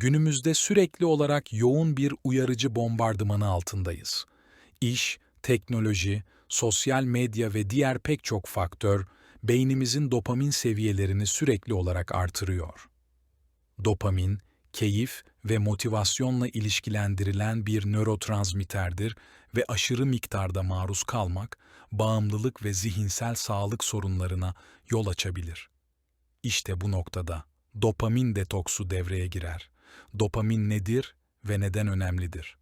Günümüzde sürekli olarak yoğun bir uyarıcı bombardımanı altındayız. İş, teknoloji, sosyal medya ve diğer pek çok faktör beynimizin dopamin seviyelerini sürekli olarak artırıyor. Dopamin, keyif ve motivasyonla ilişkilendirilen bir nörotransmitterdir ve aşırı miktarda maruz kalmak, bağımlılık ve zihinsel sağlık sorunlarına yol açabilir. İşte bu noktada dopamin detoksu devreye girer. Dopamin nedir ve neden önemlidir?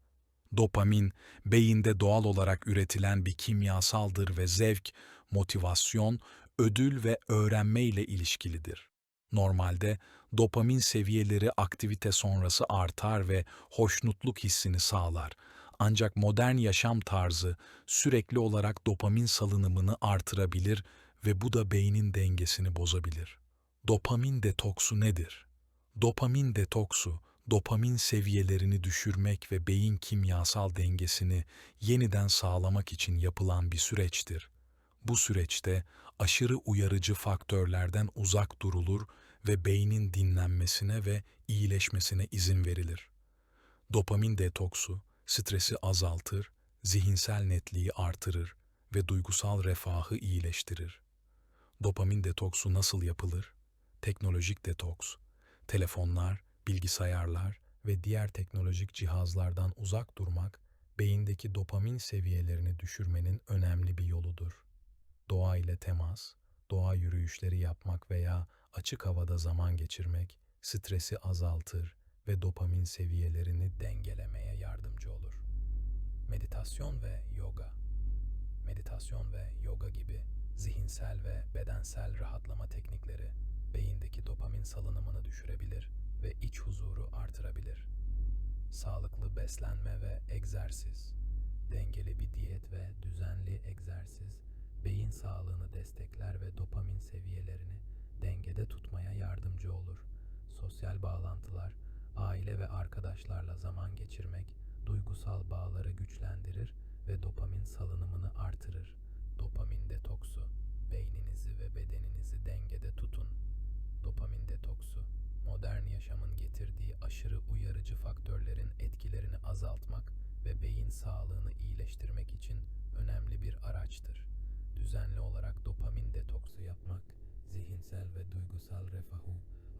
Dopamin, beyinde doğal olarak üretilen bir kimyasaldır ve zevk, motivasyon, ödül ve öğrenme ile ilişkilidir. Normalde dopamin seviyeleri aktivite sonrası artar ve hoşnutluk hissini sağlar. Ancak modern yaşam tarzı sürekli olarak dopamin salınımını artırabilir ve bu da beynin dengesini bozabilir. Dopamin detoksu nedir? Dopamin detoksu, dopamin seviyelerini düşürmek ve beyin kimyasal dengesini yeniden sağlamak için yapılan bir süreçtir. Bu süreçte aşırı uyarıcı faktörlerden uzak durulur ve beynin dinlenmesine ve iyileşmesine izin verilir. Dopamin detoksu stresi azaltır, zihinsel netliği artırır ve duygusal refahı iyileştirir. Dopamin detoksu nasıl yapılır? Teknolojik detoks, telefonlar, bilgisayarlar ve diğer teknolojik cihazlardan uzak durmak, beyindeki dopamin seviyelerini düşürmenin önemli bir yoludur. Doğa ile temas, doğa yürüyüşleri yapmak veya açık havada zaman geçirmek stresi azaltır ve dopamin seviyelerini dengelemeye yardımcı olur. Meditasyon ve yoga Meditasyon ve yoga gibi zihinsel ve bedensel rahatlama teknikleri dopamin salınımını düşürebilir ve iç huzuru artırabilir. Sağlıklı beslenme ve egzersiz, dengeli bir diyet ve düzenli egzersiz beyin sağlığını destekler ve dopamin seviyelerini dengede tutmaya yardımcı olur. Sosyal bağlantılar, aile ve arkadaşlarla zaman geçirmek duygusal bağları güçlendirir ve dopamin salınımını artırır. Dopamin detoksu, beyninizi ve bedeninizi dengede tutun. Dopamin detoksu, modern yaşamın getirdiği aşırı uyarıcı faktörlerin etkilerini azaltmak ve beyin sağlığını iyileştirmek için önemli bir araçtır. Düzenli olarak dopamin detoksu yapmak, zihinsel ve duygusal refahı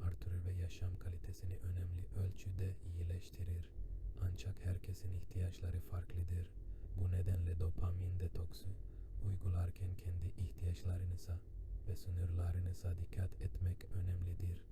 artırır ve yaşam kalitesini önemli ölçüde iyileştirir. Ancak herkesin ihtiyaçları farklıdır. Bu nedenle dopamin detoksu uygularken kendi ihtiyaçlarınıza ve sınırlarınıza dikkat etmek önemlidir.